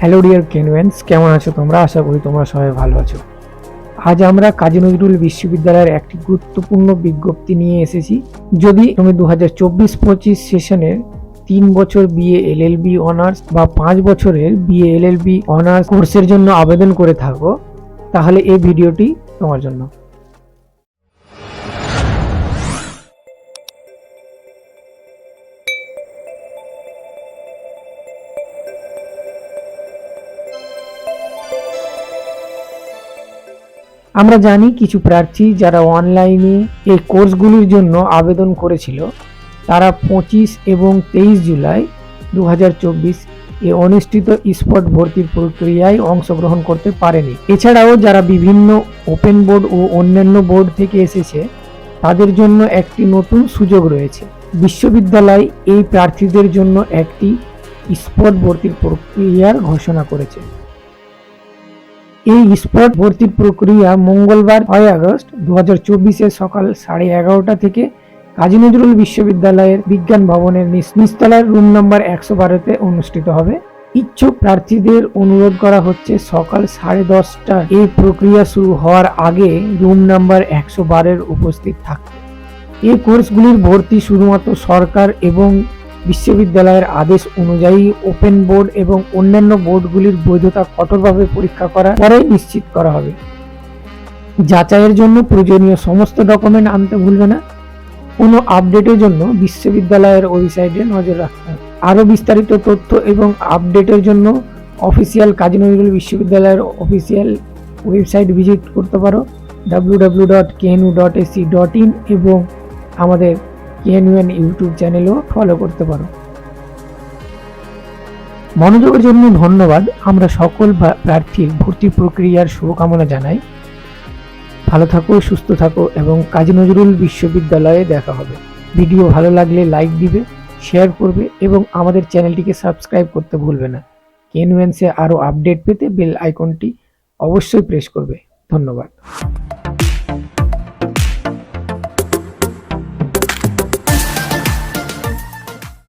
Hello dear কেনভেন্স কেমন আছো তোমরা? আশা করি তোমরা সবাই ভালো আছো। আজ আমরা কাজী নজরুল বিশ্ববিদ্যালয়ের একটি গুরুত্বপূর্ণ বিজ্ঞপ্তি নিয়ে এসেছি। যদি তুমি দু হাজার চব্বিশ পঁচিশ সেশনের তিন বছর বিএ এলএলবি অনার্স বা পাঁচ বছরের বিএ এলএলবি অনার্স কোর্সের জন্য আবেদন করে থাকো, তাহলে এই ভিডিওটি তোমার জন্য। আমরা জানি কিছু প্রার্থী যারা অনলাইনে এই কোর্সগুলির জন্য আবেদন করেছিল। তারা পঁচিশ এবং তেইশ জুলাই দু হাজার চব্বিশ এ অনুষ্ঠিত স্পট ভর্তির প্রক্রিয়ায় অংশগ্রহণ করতে পারেনি। এছাড়াও যারা বিভিন্ন ওপেন বোর্ড ও অন্যান্য বোর্ড থেকে এসেছে, তাদের জন্য একটি নতুন সুযোগ রয়েছে। বিশ্ববিদ্যালয় এই প্রার্থীদের জন্য একটি স্পট ভর্তির প্রক্রিয়ার ঘোষণা করেছে। এই স্পট ভর্তির প্রক্রিয়া মঙ্গলবার ছয় আগস্ট দু হাজার সকাল সাড়ে এগারোটা থেকে কাজী নজরুল বিশ্ববিদ্যালয়ের বিজ্ঞান ভবনের নিচতলার রুম নাম্বার একশো বারোতে অনুষ্ঠিত হবে। ইচ্ছুক প্রার্থীদের অনুরোধ করা হচ্ছে সকাল সাড়ে দশটা এই প্রক্রিয়া শুরু হওয়ার আগে রুম নাম্বার একশো বারের উপস্থিত থাকতে। এই কোর্সগুলির ভর্তি শুধুমাত্র সরকার এবং বিশ্ববিদ্যালয়ের আদেশ অনুযায়ী ওপেন বোর্ড এবং অন্যান্য বোর্ডগুলির বৈধতা কঠোরভাবে পরীক্ষা করার পরে নিশ্চিত করা হবে। যাচাইয়ের জন্য প্রয়োজনীয় সমস্ত ডকুমেন্ট আনতে ভুলবে না। কোনো আপডেটের জন্য বিশ্ববিদ্যালয়ের ওয়েবসাইটে নজর রাখতে হবে। আরও বিস্তারিত তথ্য এবং আপডেটের জন্য অফিসিয়াল কাজী নজরুল বিশ্ববিদ্যালয়ের অফিসিয়াল ওয়েবসাইট ভিজিট করতে পারো। W W dot KNU dot AC dot in এবং আমাদের কেএনইউএন ইউটিউব চ্যানেলও ফলো করতে পারো। মনোযোগের জন্য ধন্যবাদ। আমরা সকল প্রা- প্রার্থীর ভর্তি প্রক্রিয়ার শুভকামনা জানাই। ভালো থাকো, সুস্থ থাকো এবং কাজী নজরুল বিশ্ববিদ্যালয়ে দেখা হবে। ভিডিও ভালো লাগলে লাইক দিবে শেয়ার করবে এবং আমাদের চ্যানেলটিকে সাবস্ক্রাইব করতে ভুলবে না। কেনওয়েন্সে আরও আপডেট পেতে বেল আইকনটি অবশ্যই প্রেস করবে। ধন্যবাদ।